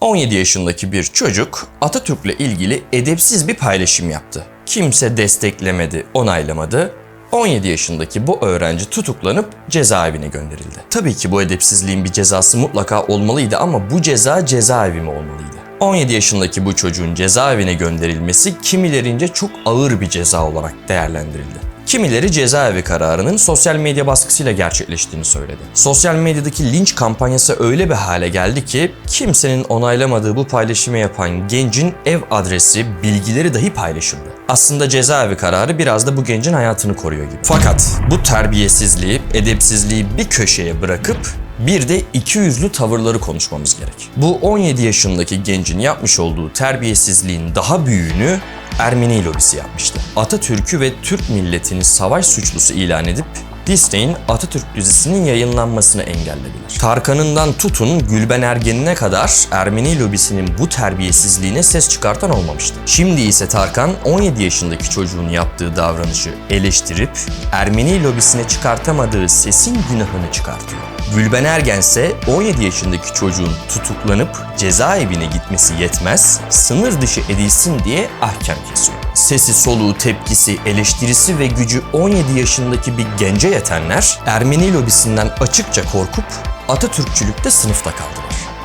17 yaşındaki bir çocuk Atatürk'le ilgili edepsiz bir paylaşım yaptı. Kimse desteklemedi, onaylamadı. 17 yaşındaki bu öğrenci tutuklanıp cezaevine gönderildi. Tabii ki bu edepsizliğin bir cezası mutlaka olmalıydı ama bu ceza cezaevi mi olmalıydı? 17 yaşındaki bu çocuğun cezaevine gönderilmesi kimilerince çok ağır bir ceza olarak değerlendirildi. Kimileri cezaevi kararının sosyal medya baskısıyla gerçekleştiğini söyledi. Sosyal medyadaki linç kampanyası öyle bir hale geldi ki kimsenin onaylamadığı bu paylaşımı yapan gencin ev adresi, bilgileri dahi paylaşıldı. Aslında cezaevi kararı biraz da bu gencin hayatını koruyor gibi. Fakat bu terbiyesizliği, edepsizliği bir köşeye bırakıp bir de iki yüzlü tavırları konuşmamız gerek. Bu 17 yaşındaki gencin yapmış olduğu terbiyesizliğin daha büyüğünü Ermeni lobisi yapmıştı. Atatürk'ü ve Türk milletini savaş suçlusu ilan edip Disney'in Atatürk dizisinin yayınlanmasını engellediler. Tarkan'ından tutun Gülben Ergen'ine kadar Ermeni lobisinin bu terbiyesizliğine ses çıkartan olmamıştı. Şimdi ise Tarkan 17 yaşındaki çocuğun yaptığı davranışı eleştirip Ermeni lobisine çıkartamadığı sesin günahını çıkartıyor. Gülben Ergen ise 17 yaşındaki çocuğun tutuklanıp cezaevine gitmesi yetmez, sınır dışı edilsin diye ahkam kesiyor. Sesi, soluğu, tepkisi, eleştirisi ve gücü 17 yaşındaki bir gence yetenler Ermeni lobisinden açıkça korkup Atatürkçülükte sınıfta kaldılar.